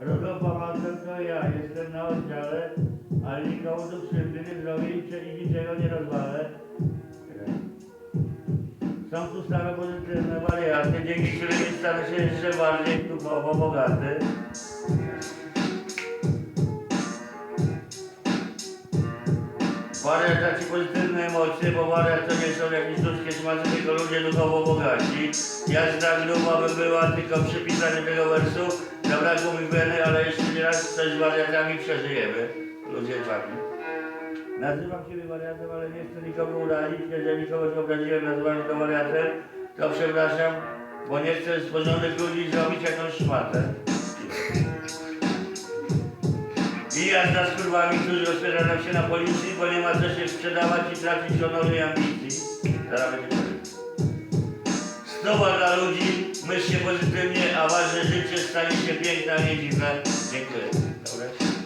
Mantel to ja, jestem na oddziale, ale nikomu tu krzywdy nie zrobię i cze- i niczego nie rozwalę. Są tu same pozytywne warianty, dzięki którym stanę się jeszcze bardziej duchowo bogaty. Wariat ci pozytywne emocje, bo wariat to nie są jakieś ludzkie smacy, tylko ludzie duchowo bogaci. Jazda gruba by była tylko przy pisaniu tego wersu. Jeszcze nie raz coś z wariatami przeżyjemy. Ludzie czarni. Nazywam siebie wariatem, ale nie chcę nikogo urazić. Jeżeli kogoś obraziłem nazywając go wariatem, to przepraszam, bo nie chcę z porządnych ludzi zrobić jakąś szmatę. I jazda z kurwami, którzy rozpierają się na policji, bo nie ma co się sprzedawać i tracić honoru i ambicji. Zaraz będzie. Stoła dla ludzi, przeczytaliście piękna Wiedźmy. Dziękuję. Dobra.